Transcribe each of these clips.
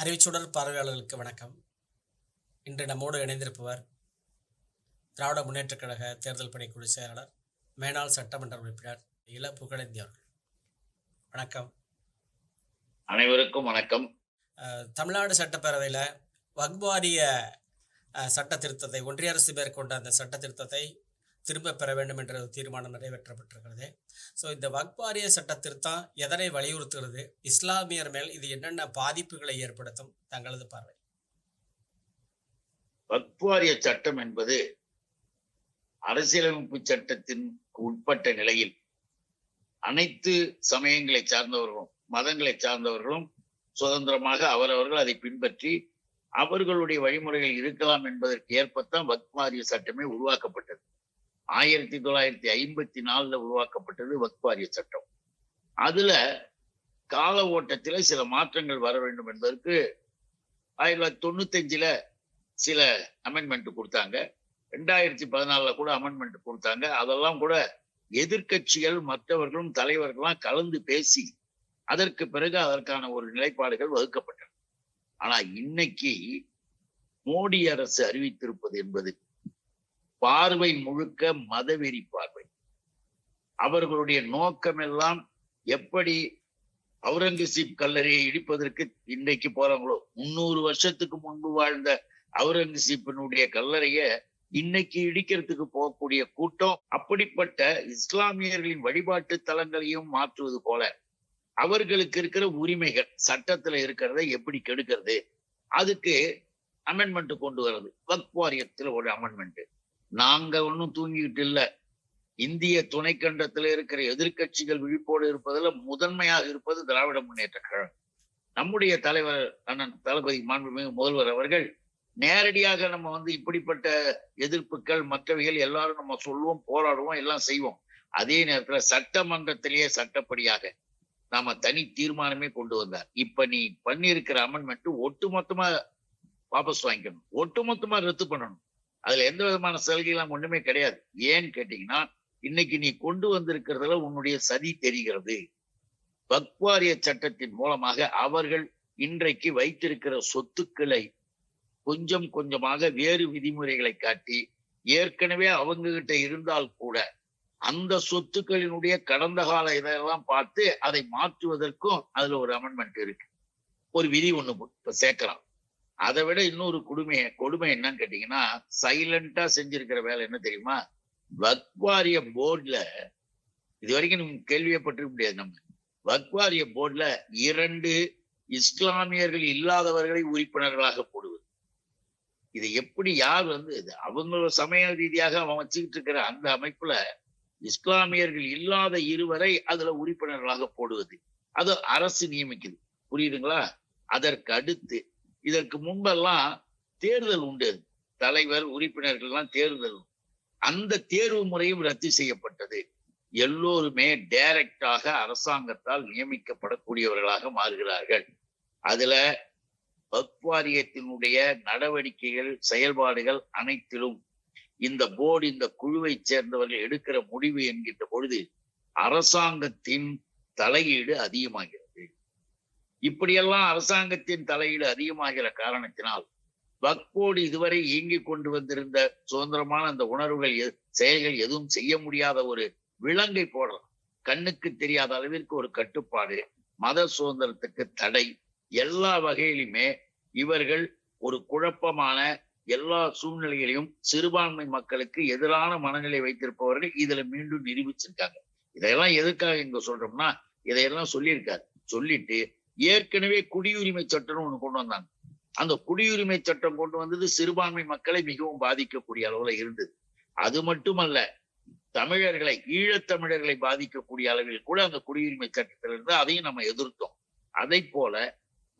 அறிவிச்சுடர் பார்வையாளர்களுக்கு வணக்கம். இன்று நம்மோடு இணைந்திருப்பவர் திராவிட முன்னேற்றக் கழக தேர்தல் பணிக்குழு செயலாளர் மேனாள் சட்டமன்ற உறுப்பினர் இள புகழேந்தி அவர்கள். வணக்கம். அனைவருக்கும் வணக்கம். தமிழ்நாடு சட்டப்பேரவையில் வக்வாரிய சட்ட திருத்தத்தை ஒன்றிய அரசு மேற்கொண்ட அந்த சட்ட திருத்தத்தை திரும்ப பெற வேண்டும் என்ற தீர்மானம் நிறைவேற்றப்பட்டிருக்கிறது. ஸோ இந்த வக்பாரிய சட்டத்திற்தான் எதனை வலியுறுத்துகிறது? இஸ்லாமியர் மேல் இது என்னென்ன பாதிப்புகளை ஏற்படுத்தும்? தங்களது பார்வை. வக்பாரிய சட்டம் என்பது அரசியலமைப்பு சட்டத்தின் உட்பட்ட நிலையில் அனைத்து சமயங்களை சார்ந்தவர்களும் மதங்களை சார்ந்தவர்களும் சுதந்திரமாக அவரவர்கள் அதை பின்பற்றி அவர்களுடைய வழிமுறைகள் இருக்கலாம் என்பதற்கு ஏற்பத்தான் வக்மாரிய சட்டமே உருவாக்கப்பட்டது. ஆயிரத்தி தொள்ளாயிரத்தி ஐம்பத்தி நாலுல உருவாக்கப்பட்டது வக்வாரிய சட்டம். அதுல கால ஓட்டத்தில சில மாற்றங்கள் வர வேண்டும் என்பதற்கு ஆயிரத்தி தொள்ளாயிரத்தி தொண்ணூத்தஞ்சுல சில அமெண்ட்மெண்ட் கொடுத்தாங்க. ரெண்டாயிரத்தி பதினாலுல கூட அமெண்ட்மெண்ட் கொடுத்தாங்க. அதெல்லாம் கூட எதிர்க்கட்சிகள் மற்றவர்களும் தலைவர்களும் கலந்து பேசி அதற்கு பிறகு அதற்கான ஒரு நிலைப்பாடுகள் வகுக்கப்பட்டன. ஆனா இன்னைக்கு மோடி அரசு அறிவித்திருப்பது என்பது பார்வை முழுக்க மதவெறி பார்வை. அவர்களுடைய நோக்கமெல்லாம் எப்படி அவுரங்கசீப் கல்லறையை இடிப்பதற்கு இன்னைக்கு போறாங்களோ? முன்னூறு வருஷத்துக்கு முன்பு வாழ்ந்த அவுரங்கசீப்பினுடைய கல்லறைய இன்னைக்கு இடிக்கிறதுக்கு போகக்கூடிய கூட்டம் அப்படிப்பட்ட இஸ்லாமியர்களின் வழிபாட்டு தலங்களையும் மாற்றுவது போல அவர்களுக்கு இருக்கிற உரிமைகள் சட்டத்துல இருக்கிறத எப்படி கெடுக்கிறது? அதுக்கு அமெண்ட்மெண்ட் கொண்டு வர்றது. வக்ஃப் வாரியத்துல ஒரு அமெண்ட்மெண்ட் நாங்க ஒன்றும் தூங்கிக்கிட்டு இல்ல. இந்திய துணைக்கண்டத்துல இருக்கிற எதிர்க்கட்சிகள் விழிப்போடு இருப்பதுல முதன்மையாக இருப்பது திராவிட முன்னேற்ற கழகம். நம்முடைய தலைவர் அண்ணன் தளபதி மாண்புமிகு முதல்வர் அவர்கள் நேரடியாக நம்ம வந்து இப்படிப்பட்ட எதிர்ப்புகள் மற்றவைகள் எல்லாரும் நம்ம சொல்லுவோம் போராடுவோம் எல்லாம் செய்வோம். அதே நேரத்துல சட்டமன்றத்திலேயே சட்டப்படியாக நாம தனி தீர்மானமே கொண்டு வந்தார். இப்ப நீ பண்ணியிருக்கிற அமெண்ட்மெண்ட் ஒட்டுமொத்தமா வாபஸ் வாங்கிக்கணும். ஒட்டுமொத்தமா ரத்து பண்ணணும். அதுல எந்த விதமான சலுகைலாம் ஒண்ணுமே கிடையாது. ஏன்னு கேட்டீங்கன்னா இன்னைக்கு நீ கொண்டு வந்திருக்கிறதுல உன்னுடைய சதி தெரிகிறது. பக்வாரிய சட்டத்தின் மூலமாக அவர்கள் இன்றைக்கு வைத்திருக்கிற சொத்துக்களை கொஞ்சம் கொஞ்சமாக வேறு விதிமுறைகளை காட்டி ஏற்கனவே அவங்க கிட்ட இருந்தால் கூட அந்த சொத்துக்களினுடைய கடந்த கால இதெல்லாம் பார்த்து அதை மாற்றுவதற்கும் அதுல ஒரு அமெண்ட்மெண்ட் இருக்கு. ஒரு விதி ஒண்ணு இப்ப சேர்க்கலாம். அதை விட இன்னொரு கொடுமை கொடுமை என்னன்னு கேட்டீங்கன்னா சைலண்டா செஞ்சிருக்கிற வேலை என்ன தெரியுமா? வக்வாரிய போர்டுல இது வரைக்கும் நீங்க கேள்வியப்பட்டிருக்க முடியாது நம்ம. வக்வாரிய போர்டுல இரண்டு இஸ்லாமியர்கள் இல்லாதவர்களை உறுப்பினர்களாக போடுவது. இது எப்படி யார் வந்து இது அவங்க சமய ரீதியாக அவன் வச்சுக்கிட்டு இருக்கிற அந்த அமைப்புல இஸ்லாமியர்கள் இல்லாத இருவரை அதுல உறுப்பினர்களாக போடுவது. அது அரசு நியமிக்குது. புரியுதுங்களா? அதற்கு அடுத்து இதற்கு முன்பெல்லாம் தேர்தல் உண்டு. தலைவர் உறுப்பினர்கள்லாம் தேர்தல். அந்த தேர்வு முறையும் ரத்து செய்யப்பட்டது. எல்லோருமே டைரக்டாக அரசாங்கத்தால் நியமிக்கப்படக்கூடியவர்களாக மாறுகிறார்கள். அதுல வக்வாரியத்தினுடைய நடவடிக்கைகள் செயல்பாடுகள் அனைத்திலும் இந்த போர்டு இந்த குழுவை சேர்ந்தவர்கள் எடுக்கிற முடிவு என்கின்ற பொழுது அரசாங்கத்தின் தலையீடு அதிகமாகிறது. இப்படியெல்லாம் அரசாங்கத்தின் தலையீடு அதிகமாகிற காரணத்தினால் வக்போர்டு இதுவரை இயங்கிக் கொண்டு வந்திருந்த சுதந்திரமான அந்த உணர்வுகள் எ- செயல்கள் எதுவும் செய்ய முடியாத ஒரு விலங்கை போடலாம். கண்ணுக்கு தெரியாத அளவிற்கு ஒரு கட்டுப்பாடு மத சுதந்திரத்துக்கு தடை எல்லா வகையிலுமே இவர்கள் ஒரு குழப்பமான எல்லா சூழ்நிலைகளையும் சிறுபான்மை மக்களுக்கு எதிரான மனநிலை வைத்திருப்பவர்கள் இதுல மீண்டும் நிரூபிச்சிருக்காங்க. இதையெல்லாம் எதுக்காக இங்க சொல்றோம்னா இதையெல்லாம் சொல்லியிருக்காரு. சொல்லிட்டு ஏற்கனவே குடியுரிமை சட்டம்னு ஒண்ணு கொண்டு வந்தாங்க. அந்த குடியுரிமை சட்டம் கொண்டு வந்தது சிறுபான்மை மக்களை மிகவும் பாதிக்கக்கூடிய அளவுல இருந்தது. அது மட்டுமல்ல தமிழர்களை ஈழத்தமிழர்களை பாதிக்கக்கூடிய அளவில் கூட அந்த குடியுரிமை சட்டத்தில் இருந்து அதையும் நம்ம எதிர்த்தோம். அதை போல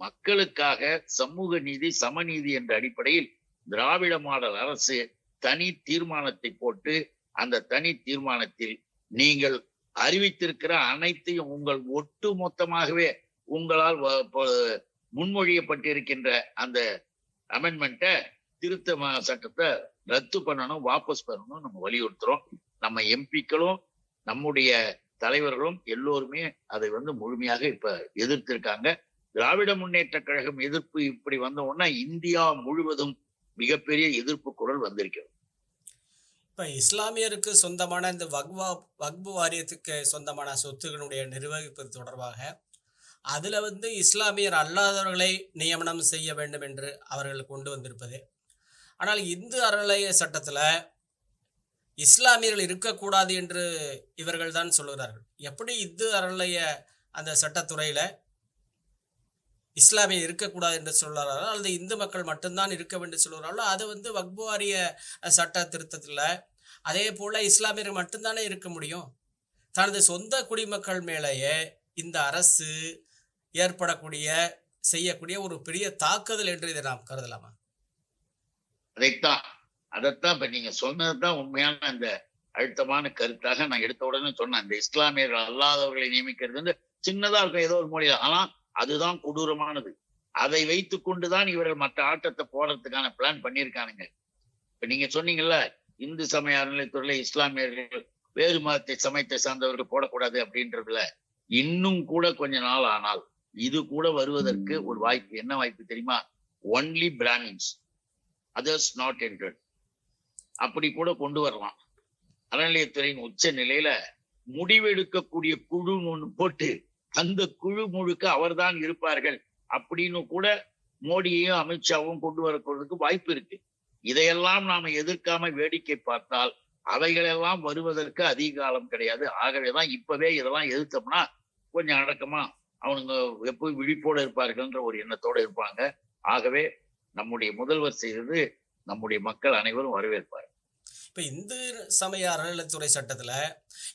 மக்களுக்காக சமூக நீதி சமநீதி என்ற அடிப்படையில் திராவிட மாடல் அரசு தனி தீர்மானத்தை போட்டு அந்த தனி தீர்மானத்தில் நீங்கள் அறிவித்திருக்கிற அனைத்தையும் உங்கள் ஒட்டு மொத்தமாகவே உங்களால் முன்மொழியப்பட்டிருக்கின்ற அந்த அமெண்ட்மெண்ட்டை திருத்த சட்டத்தை ரத்து பண்ணணும் வாபஸ் பண்ணணும் நம்ம வலியுறுத்துறோம். நம்ம எம்பிக்களும் நம்முடைய தலைவர்களும் எல்லோருமே அதை வந்து முழுமையாக இப்ப எதிர்த்திருக்காங்க. திராவிட முன்னேற்ற கழகம் எதிர்ப்பு இப்படி வந்த உடனே இந்தியா முழுவதும் மிகப்பெரிய எதிர்ப்பு குரல் வந்திருக்கிறது. இப்போ இஸ்லாமியருக்கு சொந்தமான இந்த வக்வா வக்பு வாரியத்துக்கு சொந்தமான சொத்துக்களுடைய நிர்வகிப்பது தொடர்பாக அதில் வந்து இஸ்லாமியர் அல்லாதவர்களை நியமனம் செய்ய வேண்டும் என்று அவர்கள் கொண்டு வந்திருப்பது. ஆனால் இந்து அறநிலைய சட்டத்தில் இஸ்லாமியர்கள் இருக்கக்கூடாது என்று இவர்கள் தான் சொல்கிறார்கள் எப்படி இந்து அறநிலைய அந்த சட்டத்துறையில் இஸ்லாமியர் இருக்கக்கூடாது என்று சொல்கிறார்களோ அல்லது இந்து மக்கள் மட்டும்தான் இருக்க வேண்டும் சொல்கிறார்களோ அது வந்து வக்பு வாரிய சட்ட திருத்தத்தில் அதே போல் இஸ்லாமியர்கள் மட்டும்தானே இருக்க முடியும். தனது சொந்த குடிமக்கள் மேலேயே இந்த அரசு ஏற்படக்கூடிய செய்யக்கூடிய ஒரு பெரிய தாக்குதல் என்று இதை நாம் கருதலாமா? அதைத்தான் அதைத்தான் இப்ப நீங்க சொன்னதுதான் உண்மையான அந்த அழுத்தமான கருத்தாக நான் எடுத்த உடனே சொன்னேன். அந்த இஸ்லாமியர்கள் அல்லாதவர்களை நியமிக்கிறது வந்து சின்னதா இருக்கும் ஏதோ ஒரு மொழியா ஆனா அதுதான் கொடூரமானது. அதை வைத்து கொண்டுதான் இவர்கள் மற்ற ஆட்டத்தை போடுறதுக்கான பிளான் பண்ணியிருக்கானுங்க. இப்ப நீங்க சொன்னீங்கல்ல இந்து சமய அறநிலைத்துறையில இஸ்லாமியர்கள் வேறு மதத்தை சமயத்தை சார்ந்தவர்கள் போடக்கூடாது அப்படின்றதுல இன்னும் கூட கொஞ்ச நாள் ஆனால் இது கூட வருவதற்கு ஒரு வாய்ப்பு என்ன வாய்ப்பு தெரியுமா? Only Brahmins others not entered அப்படி கூட கொண்டு வரலாம். அறநிலையத்துறையின் உச்ச நிலையில முடிவெடுக்கக்கூடிய குழு ஒன்று போட்டு அந்த குழு முழுக்க அவர்தான் இருப்பார்கள் அப்படின்னு கூட மோடியையும் அமித்ஷாவும் கொண்டு வரக்கூடதுக்கு வாய்ப்பு இருக்கு. இதையெல்லாம் நாம எதிர்க்காம வேடிக்கை பார்த்தால் அவைகளெல்லாம் வருவதற்கு அதிக காலம் கிடையாது. ஆகவேதான் இப்பவே இதெல்லாம் எதிர்த்தோம்னா கொஞ்சம் அடக்கமா அவனுங்க எப்போது விழிப்போடு இருப்பார்கள்ன்ற ஒரு எண்ணத்தோடு இருப்பாங்க. ஆகவே நம்முடைய முதல்வர் செய்தது நம்முடைய மக்கள் அனைவரும் வரவேற்பார். இப்போ இந்து சமய அறநிலைத்துறை சட்டத்தில்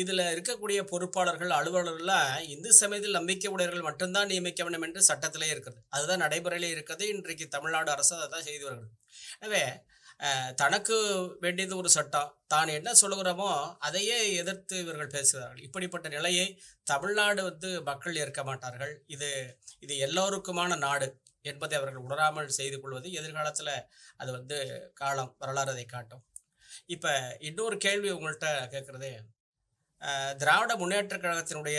இதில் இருக்கக்கூடிய பொறுப்பாளர்கள் அலுவலர்கள்லாம் இந்து சமயத்தில் நம்பிக்கை உடையவர்கள் மட்டும்தான் நியமிக்க வேண்டும் என்று சட்டத்திலே இருக்கிறது அதுதான் நடைமுறையிலே இருக்கிறது இன்றைக்கு தமிழ்நாடு அரசு அதை தான் செய்து வருகிறது. எனவே தனக்கு வேண்டியது ஒரு சட்டம். தான் என்ன சொல்லுகிறோமோ அதையே எதிர்த்து இவர்கள் பேசுகிறார்கள். இப்படிப்பட்ட நிலையை தமிழ்நாடு வந்து மக்கள் ஏற்க மாட்டார்கள். இது இது எல்லோருக்குமான நாடு என்பதை அவர்கள் உணராமல் செய்து கொள்வது எதிர்காலத்தில் அது வந்து காலம் வரலாறு அதை காட்டும். இப்போ இன்னொரு கேள்வி உங்கள்கிட்ட கேட்குறது திராவிட முன்னேற்ற கழகத்தினுடைய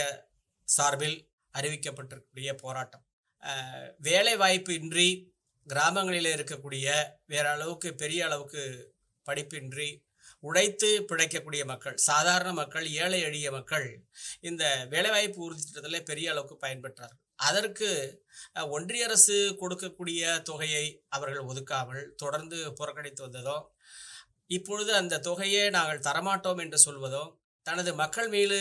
சார்பில் அறிவிக்கப்பட்டிருக்கக்கூடிய போராட்டம். வேலை வாய்ப்பு இன்றி கிராமங்களில் இருக்கக்கூடிய வேற அளவுக்கு பெரிய அளவுக்கு படிப்பின்றி உழைத்து பிழைக்கக்கூடிய மக்கள் சாதாரண மக்கள் ஏழை எளிய மக்கள் இந்த வேலைவாய்ப்பு உறுதி திட்டத்தில் பெரிய அளவுக்கு பயன்பெற்றார்கள். அதற்கு ஒன்றிய அரசு கொடுக்கக்கூடிய தொகையை அவர்கள் ஒதுக்காமல் தொடர்ந்து புறக்கணித்து வந்ததோ இப்பொழுது அந்த தொகையை நாங்கள் தரமாட்டோம் என்று சொல்வதோ தனது மக்கள் மீது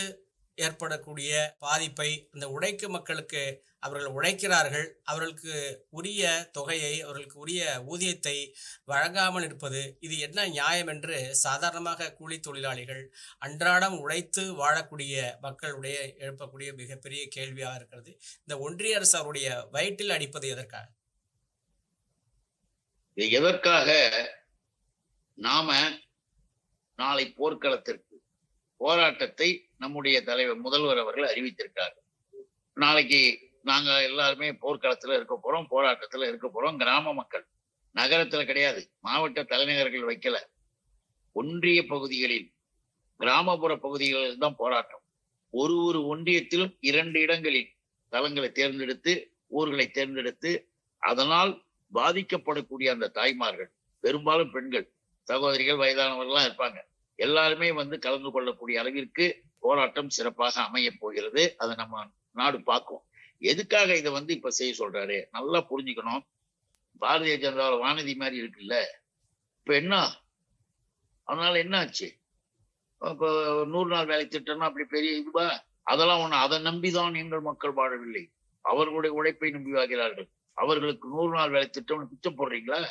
ஏற்படக்கூடிய பாதிப்பை அந்த உழைக்கும் மக்களுக்கு அவர்கள் உழைக்கிறார்கள். அவர்களுக்கு உரிய தொகையை அவர்களுக்கு உரிய ஊதியத்தை வழங்காமல் இருப்பது இது என்ன நியாயம் என்று சாதாரணமாக கூலி தொழிலாளிகள் அன்றாடம் உழைத்து வாழக்கூடிய மக்களுடைய எழுப்பக்கூடிய மிகப்பெரிய கேள்வியாக இருக்கிறது. இந்த ஒன்றிய அரசு அவருடைய வயிற்றில் அடிப்பது எதற்காக? இது எதற்காக? நாம நாளை போர்க்களத்திற்கு போராட்டத்தை நம்முடைய தலைவர் முதல்வர் அவர்கள் அறிவித்திருக்கார்கள் நாளைக்கு நாங்க எல்லாருமே போர்க்களத்துல இருக்க போறோம் போராட்டத்துல இருக்க போறோம். கிராம மக்கள் நகரத்துல கிடையாது மாவட்ட தலைநகர்கள் வைக்கல. ஒன்றிய பகுதிகளில் கிராமப்புற பகுதிகளில் தான் போராட்டம். ஒரு ஒரு ஒன்றியத்திலும் இரண்டு இடங்களில் தலங்களை தேர்ந்தெடுத்து ஊர்களை தேர்ந்தெடுத்து அதனால் பாதிக்கப்படக்கூடிய அந்த தாய்மார்கள் பெரும்பாலும் பெண்கள் சகோதரிகள் வயதானவர்கள்லாம் இருப்பாங்க. எல்லாருமே வந்து கலந்து கொள்ளக்கூடிய அளவிற்கு போராட்டம் சிறப்பாக அமைய போகிறது. அதை நம்ம நாடு பார்க்கும். எதுக்காக இதை வந்து இப்ப செய்ய சொல்றாரு? நல்லா புரிஞ்சுக்கணும். பாரதிய ஜனதாவில் வானதி மாதிரி இருக்குல்ல. இப்ப என்ன? அதனால என்ன ஆச்சு இப்போ நூறு நாள் வேலை திட்டம்னா அப்படி பெரிய இதுவா? அதெல்லாம் ஒண்ணு அதை நம்பிதான் எங்கள் மக்கள் வாழவில்லை. அவர்களுடைய உழைப்பை நம்பி வாழ்கிறார்கள். அவர்களுக்கு நூறு நாள் வேலை திட்டம்னு பிச்சை போடுறீங்களா?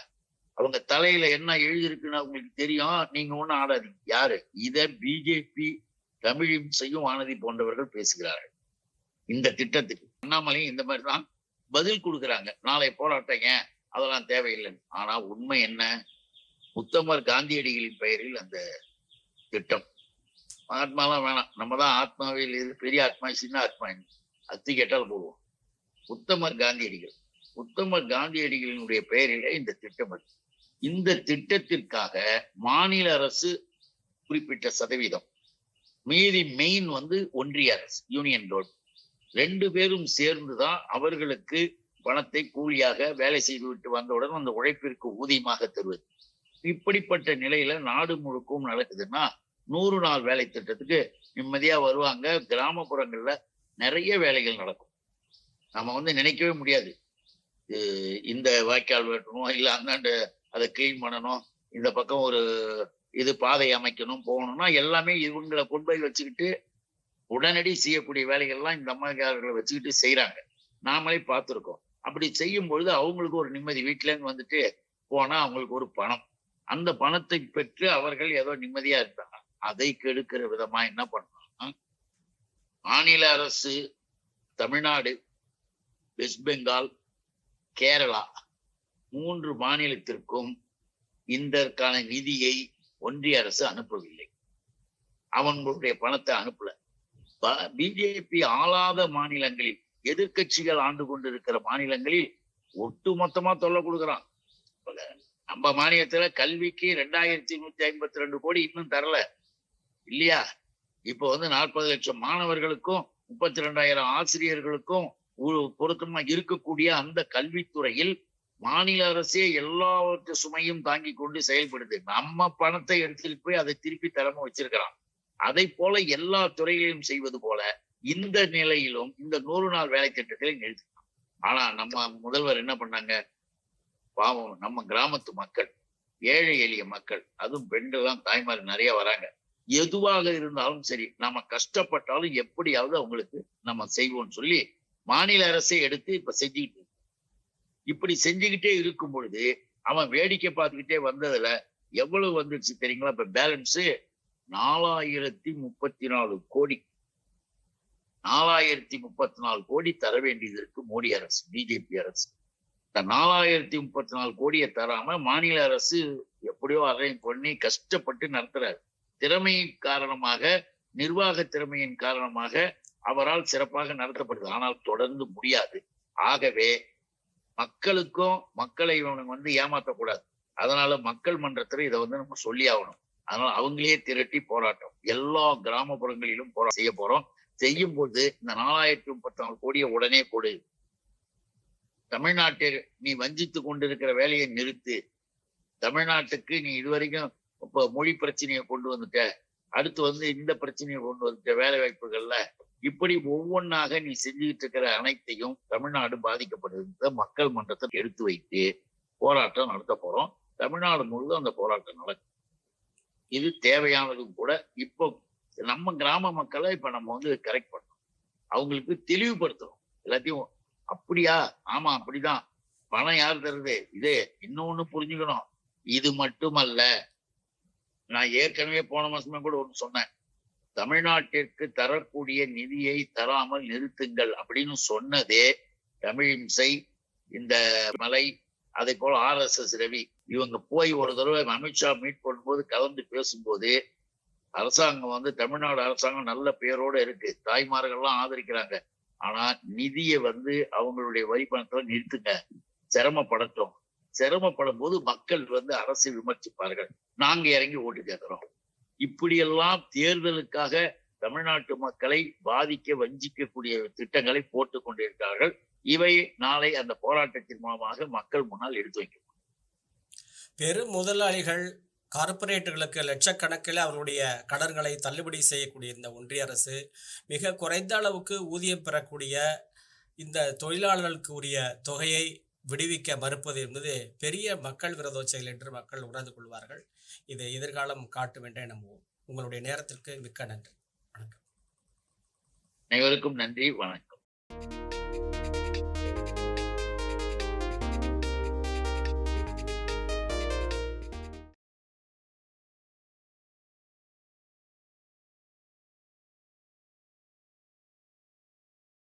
அவங்க தலையில என்ன எழுதியிருக்குன்னு அவங்களுக்கு தெரியும். நீங்க ஒண்ணும் ஆடாதீங்க. யாரு? இத பிஜேபி தமிழிசையும் வானதி போன்றவர்கள் பேசுகிறார்கள். இந்த திட்டத்துக்கு அண்ணாமலையும் இந்த மாதிரி தான் பதில் கொடுக்குறாங்க. நாளை போராட்டங்க ஏன்? அதெல்லாம் தேவையில்லைன்னு. ஆனா உண்மை என்ன? உத்தமர் காந்தியடிகளின் பெயரில் அந்த திட்டம். மகாத்மாலாம் வேணாம். நம்ம தான் ஆத்மாவில் இது பெரிய ஆத்மா சின்ன ஆத்மா அத்தி கேட்டால் போடுவோம். உத்தமர் காந்தியடிகள். உத்தமர் காந்தியடிகளினுடைய பெயரிலே இந்த திட்டம் இருக்கு. இந்த திட்டத்திற்காக மாநில அரசு குறிப்பிட்ட சதவீதம் மீதி மெயின் வந்து ஒன்றிய அரசு யூனியன் ரோட் ரெண்டு பேரும் சேர்ந்துதான் அவர்களுக்கு பணத்தை கூலியாக வேலை செய்து விட்டு வந்தவுடன் அந்த உழைப்பிற்கு ஊதியமாக தருவது. இப்படிப்பட்ட நிலையில நாடு முழுக்கும் நடக்குதுன்னா நூறு நாள் வேலை திட்டத்துக்கு நிம்மதியா வருவாங்க. கிராமப்புறங்கள்ல நிறைய வேலைகள் நடக்கும். நம்ம வந்து நினைக்கவே முடியாது. இந்த வாய்க்கால் வெட்டணும் இல்ல அந்தாண்ட அதை கிளீன் பண்ணணும். இந்த பக்கம் ஒரு இது பாதை அமைக்கணும் போகணும்னா எல்லாமே இவங்களை கொண்டு போய் வச்சுக்கிட்டு உடனடி செய்யக்கூடிய வேலைகள்லாம் இந்த அம்மாக்காரர்களை வச்சுக்கிட்டு செய்யறாங்க நாமளே பார்த்துருக்கோம். அப்படி செய்யும் பொழுது அவங்களுக்கு ஒரு நிம்மதி. வீட்டிலேருந்து வந்துட்டு போனா அவங்களுக்கு ஒரு பணம். அந்த பணத்தை பெற்று அவர்கள் ஏதோ நிம்மதியா இருக்காங்க அதை கெடுக்கிற விதமா என்ன பண்றாங்கன்னா மாநில அரசு தமிழ்நாடு வெஸ்ட் பெங்கால் கேரளா மூன்று மாநிலத்திற்கும் இதற்கான நிதியை ஒன்றிய அரசு அனுப்பவில்லை. அவங்களுடைய பணத்தை அனுப்பல. பிஜேபி ஆளாத மாநிலங்களில் எதிர்கட்சிகள் ஆண்டு கொண்டிருக்கிற மாநிலங்களில் ஒட்டு மொத்தமா தொல்லை கொடுக்குறான். நம்ம மாநிலத்துல கல்விக்கு ரெண்டாயிரத்தி நூத்தி ஐம்பத்தி ரெண்டு கோடி இன்னும் தரல. இல்லையா? இப்போ வந்து நாற்பது லட்சம் மாணவர்களுக்கும் முப்பத்தி ரெண்டாயிரம் ஆசிரியர்களுக்கும் ஒரு பொருத்தமா இருக்கக்கூடிய அந்த கல்வித்துறையில் மாநில அரசே எல்லாவற்று சுமையும் தாங்கி கொண்டு செயல்படுது. நம்ம பணத்தை எடுத்துட்டு போய் அதை திருப்பி தரமா வச்சிருக்கிறான். அதை போல எல்லா துறைகளையும் செய்வது போல இந்த நிலையிலும் இந்த நூறு நாள் வேலை திட்டத்தை நிறுத்தினான் ஆனா நம்ம முதல்வர் என்ன பண்ணாங்க? பாவம் நம்ம கிராமத்து மக்கள் ஏழை எளிய மக்கள் அதுவும் பெண்கள்லாம் தாய்மார் நிறைய வராங்க. எதுவாக இருந்தாலும் சரி நம்ம கஷ்டப்பட்டாலும் எப்படியாவது அவங்களுக்கு நம்ம செய்வோம்னு சொல்லி மாநில அரசே எடுத்து இப்ப செஞ்சுக்கிட்டு இப்படி செஞ்சுக்கிட்டே இருக்கும் பொழுது அவன் வேடிக்கை பார்த்துக்கிட்டே வந்ததுல எவ்வளவு வந்துருச்சு தெரியுங்களா? இப்ப பேலன்ஸ் நாலாயிரத்தி முப்பத்தி நாலு கோடி. நாலாயிரத்தி முப்பத்தி நாலு கோடி தர வேண்டியது இருக்கு மோடி அரசு பிஜேபி அரசு. இந்த நாலாயிரத்தி முப்பத்தி நாலு கோடியை தராம மாநில அரசு எப்படியோ அரேஞ்ச் பண்ணி கஷ்டப்பட்டு நடத்துறாரு. திறமையின் காரணமாக நிர்வாக திறமையின் காரணமாக அவரால் சிறப்பாக நடத்தப்படுது. ஆனால் தொடர்ந்து முடியாது. ஆகவே மக்களுக்கும் மக்களை இவனுங்க வந்து ஏமாற்றக்கூடாது அதனால மக்கள் மன்றத்துல இதை வந்து நம்ம சொல்லி ஆகணும் அதனால அவங்களே திரட்டி போராட்டம். எல்லா கிராமப்புறங்களிலும் போரா செய்ய போறோம். செய்யும் போது இந்த நாலாயிரத்தி முப்பத்தி நாலு கோடியை உடனே கொடு. தமிழ்நாட்டில் நீ வஞ்சித்து கொண்டிருக்கிற வேலையை நிறுத்து. தமிழ்நாட்டுக்கு நீ இதுவரைக்கும் இப்ப மொழி பிரச்சனையை கொண்டு வந்துட்ட. அடுத்து வந்து இந்த பிரச்சனையை கொண்டு வந்துட்ட வேலை வாய்ப்புகள்ல இப்படி ஒவ்வொன்னாக நீ செஞ்சுக்கிட்டு இருக்கிற அனைத்தையும் தமிழ்நாடு பாதிக்கப்படுகின்ற மக்கள் மன்றத்தை எடுத்து வைத்து போராட்டம் நடத்த போறோம். தமிழ்நாடு முழுவதும் அந்த போராட்டம் நடக்கும். இது தேவையானதும் கூட இப்போ நம்ம கிராம மக்களை இப்ப நம்ம வந்து கரெக்ட் பண்ணணும் அவங்களுக்கு தெளிவுபடுத்தணும். எல்லாத்தையும் அப்படியா? ஆமா அப்படிதான். பணம் யார் தருது? இதே இன்னொன்னு புரிஞ்சுக்கணும். இது மட்டுமல்ல. நான் ஏற்கனவே போன மாசமே கூட ஒண்ணு சொன்னேன். தமிழ்நாட்டிற்கு தரக்கூடிய நிதியை தராமல் நிறுத்துங்கள் அப்படின்னு சொன்னதே தமிழிம்சை இந்த மலை அதே போல ஆர் எஸ் எஸ் ரவி. இவங்க போய் ஒரு தடவை அமித்ஷா மீட் பண்ணும்போது கலந்து பேசும்போது அரசாங்கம் வந்து தமிழ்நாடு அரசாங்கம் நல்ல பேரோட இருக்கு. தாய்மார்கள்லாம் ஆதரிக்கிறாங்க. ஆனா நிதியை வந்து அவங்களுடைய வரி பணத்துல நிறுத்துங்க. சிரமப்படட்டும். சிரமப்படும் போது மக்கள் வந்து அரசை விமர்சிப்பார்கள். நாங்க இறங்கி ஓட்டு கேட்கிறோம் இப்படியெல்லாம் தேர்தலுக்காக தமிழ்நாட்டு மக்களை பாதிக்க வஞ்சிக்கக்கூடிய திட்டங்களை போட்டுக் கொண்டிருக்கிறார்கள். இவை நாளை அந்த போராட்டத்தின் மூலமாக மக்கள் முன்னால் எடுத்து வைக்கும் பெரும் முதலாளிகள் கார்பரேட்டுகளுக்கு லட்சக்கணக்கில் அவருடைய கடன்களை தள்ளுபடி செய்யக்கூடிய இந்த ஒன்றிய அரசு மிக குறைந்த அளவுக்கு ஊதியம் பெறக்கூடிய இந்த தொழிலாளர்களுக்கு உரிய தொகையை விடுவிக்க மறுப்பது என்பது பெரிய மக்கள் விரோத செயல் என்று மக்கள் உணர்ந்து கொள்வார்கள். இதை எதிர்காலம் காட்டும் என்றே நம்புவோம். உங்களுடைய நேரத்திற்கு மிக்க நன்றி. வணக்கம். அனைவருக்கும் நன்றி. வணக்கம்.